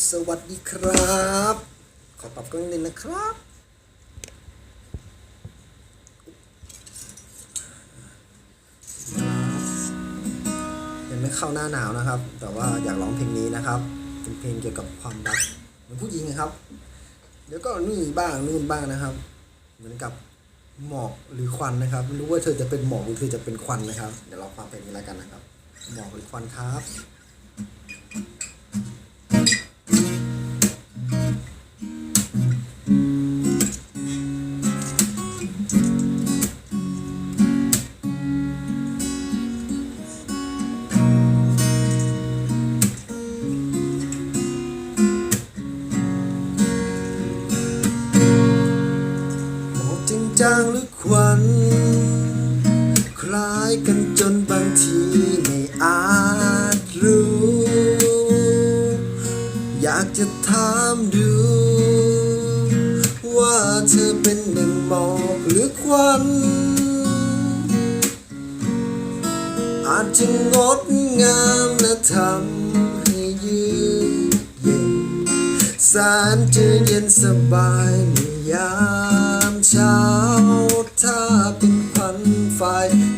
สวัสดีครับ ขอปรับกล้องนิดนะครับ ยังไม่เข้าหน้าหนาวนะครับ แต่ว่าอยากร้องเพลงนี้นะครับ เป็นเพลงเกี่ยวกับความรักเหมือนผู้หญิงนะครับ เดี๋ยวก็นี่บ้างนู่นบ้างนะครับ เหมือนกับหมอกหรือควันนะครับไม่รู้ว่าเธอจะเป็นหมอกหรือเธอจะเป็นควันนะครับ เดี๋ยวเราฟังเพลงนี้แล้วกันนะครับ หมอกหรือควันครับ จางหรือควัน คล้ายกันจนบางทีไม่อาจรู้ อยากจะถามดู ว่าเธอเป็นหนึ่งหมอกหรือควัน อาจจะงดงามและทำให้ยืดเย็นแสนจะเย็นสบายในยาม ถ้าเป็นควันไฟ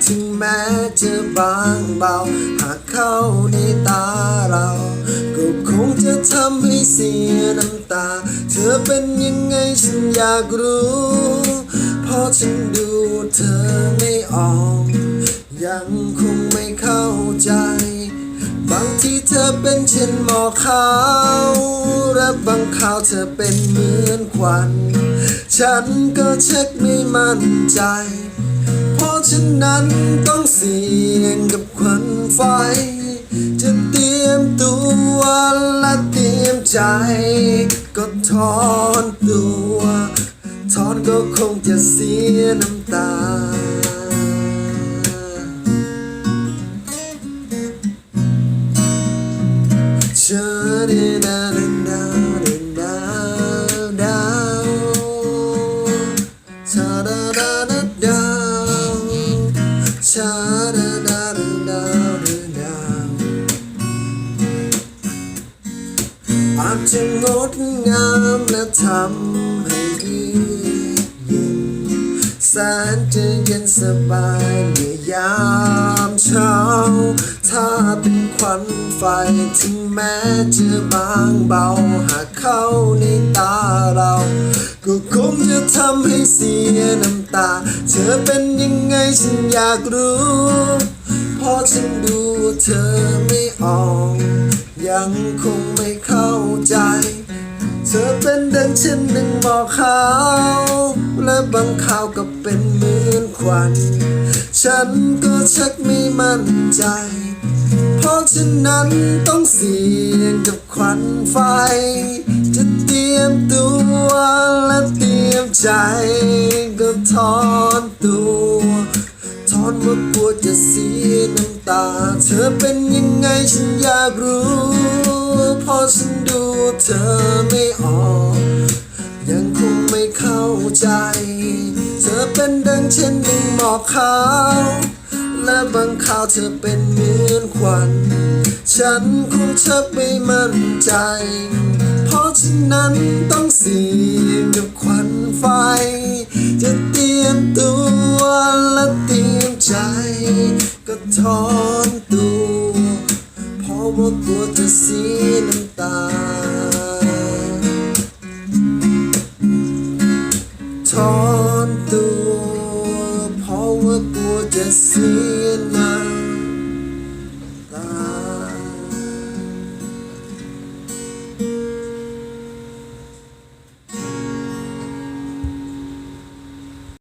ถึงแม้จะบางเบา หากเข้าในตาเรา ก็คงจะทำให้เสียน้ำตา เธอเป็นยังไงฉันอยากรู้เพราะฉันดูเธอไม่ออก ยังคงไม่เข้าใจ บางทีเธอเป็นเช่นหมอกขาวาวเธอเป็นเหมือนควัน ฉันก็เช็คไม่มั่นใจ เพราะฉะนั้นต้องเสี่ยงกับควันไฟ จะเตรียมตัวและเตรียมใจ ก็ถอนตัวถอนก็คงจะเสียน้ำตาชาดิดาจจะงดงามและทำให้ดเย็นแสนจะเย็นสบายในยามเช้า ถ้าเป็นควันไฟถึงแม้จะบางเบาหากเข้าในตาเรา ก็คงจะทำให้เสียน้ำตา เธอเป็นยังไงฉันอยากรู้ เพราะฉันดูเธอไม่ออก ยังคงไม่เข้าใจ เธอเป็นดังเช่นหนึ่งหมอกขาว และบางคราวก็เป็นเหมือนควัน ฉันก็ชักไม่มั่นใจ เพราะฉะนั้นต้องเสี่ยงกับควันไฟ จะเตรียมตัวและเตรียมใจก็ถอนตัว ว่ากลัวจะเสียน้ำตา เธอเป็นยังไงฉันอยากรู้พราะฉันดูเธอไม่ออก ยังคงไม่เข้าใจ เธอเป็นดังเช่นหนึ่งหมอกขาวและบางคราวเธอเป็นเหมือนควัน ฉันคงชักไม่มั่นใจ เพราะฉะนั้นต้องเสียง เพราะว่ากลัวจะเสียน้ำตาถอนตัวเพราะว่ากลัวจะเสียน้ำ